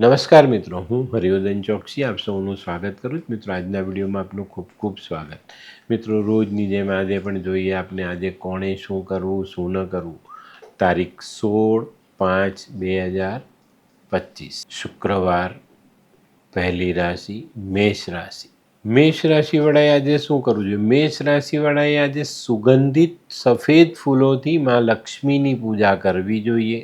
નમસ્કાર મિત્રો હું હરિવર્ધન ચોકસી આપ સૌનું સ્વાગત કરું છું મિત્રો આજના વિડીયોમાં આપનું ખૂબ ખૂબ સ્વાગત મિત્રો રોજની જેમ આજે પણ જોઈએ આપણે આજે કોણે શું કરવું શું ન કરવું તારીખ સોળ પાંચ બે હજાર પચીસ શુક્રવાર પહેલી રાશિ મેષ રાશિ મેષ રાશિવાળાએ આજે શું કરવું જોઈએ? મેષ રાશિવાળાએ આજે સુગંધિત સફેદ ફૂલોથી માં લક્ષ્મીની પૂજા કરવી જોઈએ।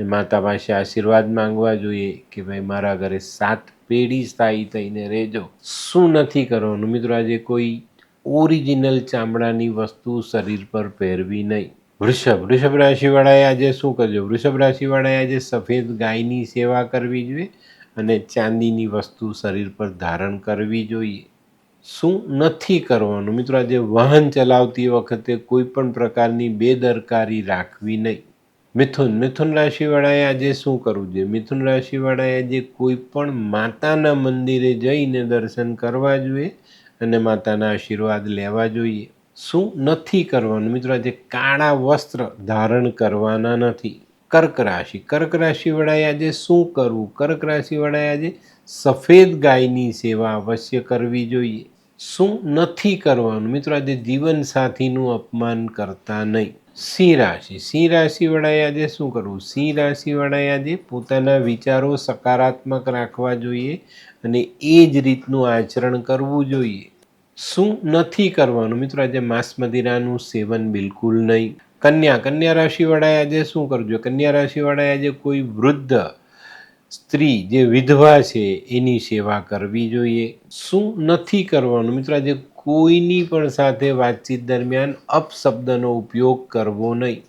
ને માતા પાસે આશીર્વાદ માંગવા જોઈએ કે ભાઈ મારા ઘરે સાત પેઢી સ્થાયી થઈને રહેજો. શું નથી કરવાનું? મિત્રો, આજે કોઈ ઓરિજિનલ ચામડાની વસ્તુ શરીર પર પહેરવી નહીં. વૃષભ વૃષભ રાશિવાળાએ આજે શું કરજો વૃષભ રાશિવાળાએ આજે સફેદ ગાયની સેવા કરવી જોઈએ અને ચાંદીની વસ્તુ શરીર પર ધારણ કરવી જોઈએ. શું નથી કરવાનું? મિત્રો, આજે વાહન ચલાવતી વખતે કોઈ પણ પ્રકારની બેદરકારી રાખવી નહીં. મિથુન મિથુન રાશિવાળાએ આજે શું કરવું જોઈએ? મિથુન રાશિવાળાએ આજે કોઈ પણ માતાના મંદિરે જઈને દર્શન કરવા જોઈએ અને માતાના આશીર્વાદ લેવા જોઈએ. શું નથી કરવાનું? મિત્રો, આજે કાળા વસ્ત્ર ધારણ કરવાના નથી. કર્ક રાશિ, કર્ક રાશિવાળાએ આજે શું કરવું? કર્ક રાશિવાળાએ આજે સફેદ ગાયની સેવા અવશ્ય કરવી જોઈએ. શું નથી કરવાનું? મિત્રો, આજે જીવનસાથીનું અપમાન કરતા નહીં. સિંહ રાશિ. સિંહ રાશિવાળાએ આજે શું કરવું? સિંહ રાશિવાળાએ આજે પોતાના વિચારો સકારાત્મક રાખવા જોઈએ અને એ જ રીતનું આચરણ કરવું જોઈએ. શું નથી કરવાનું? મિત્રો, આજે માંસ મદિરાનું સેવન બિલકુલ નહીં. કન્યા. કન્યા રાશિવાળાએ આજે શું કરજો? કન્યા રાશિવાળાએ આજે કોઈ વૃદ્ધ સ્ત્રી જે વિધવા છે, એની સેવા કરવી જોઈએ. શું નથી કરવાનું? મિત્રો, આજે કોઈની પણ સાથે વાતચીત દરમિયાન અપશબ્દનો ઉપયોગ કરવો નહીં.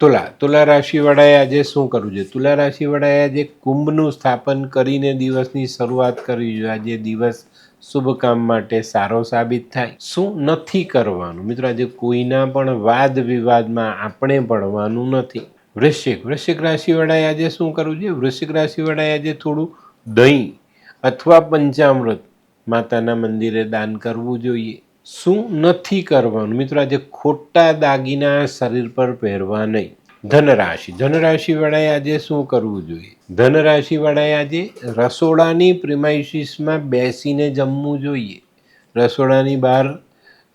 તુલા તુલા રાશિવાળાએ આજે શું કરવું જોઈએ તુલા રાશિવાળાએ આજે કુંભનું સ્થાપન કરીને દિવસની શરૂઆત કરવી જોઈએ આજે દિવસ શુભ કામ માટે સારો સાબિત થાય. શું નથી કરવાનું? મિત્રો, આજે કોઈના પણ વાદ વિવાદમાં આપણે પડવાનું નથી. વૃશ્ચિક. વૃશ્ચિક રાશિવાળાએ આજે શું કરવું જોઈએ? વૃશ્ચિક રાશિવાળાએ આજે થોડું દહીં અથવા પંચામૃત માતાના મંદિરે દાન કરવું જોઈએ. શું નથી કરવાનું? મિત્રો, આજે ખોટા દાગીના શરીર પર પહેરવા નહીં. ધનરાશિ. ધનરાશિવાળાએ આજે શું કરવું જોઈએ? ધનરાશિવાળાએ આજે રસોડાની પ્રિમાઇસીસમાં બેસીને જમવું જોઈએ. રસોડાની બહાર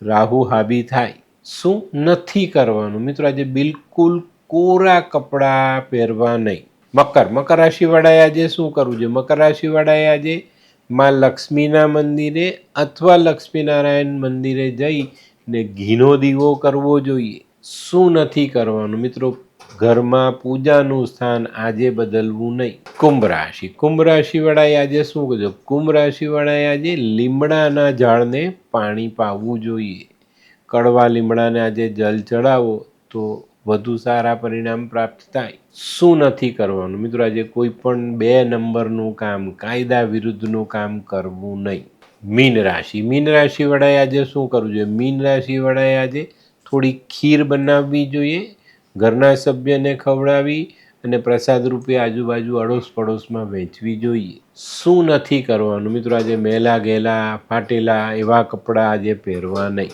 રાહુ હાબી થાય. શું નથી કરવાનું? મિત્રો, આજે બિલકુલ કોરા કપડાં પહેરવા નહીં. મકર. મકર રાશિવાળાએ આજે શું કરવું જોઈએ? મકર રાશિવાળાએ આજે માં લક્ષ્મીના મંદિરે અથવા લક્ષ્મીનારાયણ મંદિરે જઈ ને ઘીનો દીવો કરવો જોઈએ. શું નથી કરવાનું? મિત્રો, ઘરમાં પૂજાનું સ્થાન આજે બદલવું નહીં. કુંભ રાશિ. કુંભ રાશિવાળાએ આજે શું કરજો કુંભ રાશિવાળાએ આજે લીમડાના ઝાડને પાણી પાવવું જોઈએ. કડવા લીમડાને આજે જલ ચડાવો તો વધુ સારા પરિણામ પ્રાપ્ત થાય, શું નથી કરવાનું? મિત્રો, આજે કોઈ પણ બે નંબરનું કામ, કાયદા વિરુદ્ધનું કામ કરવું નહીં. મીન રાશિ. મીન રાશિવાળાએ આજે શું કરવું જોઈએ? મીન રાશિવાળાએ આજે થોડી ખીર બનાવવી જોઈએ, ઘરના સભ્યને ખવડાવી અને પ્રસાદ રૂપે આજુબાજુ અડોશ પડોશમાં વહેંચવી જોઈએ. શું નથી કરવાનું? મિત્રો, આજે મેલા ગેલા ફાટેલા એવા કપડાં આજે પહેરવા નહીં.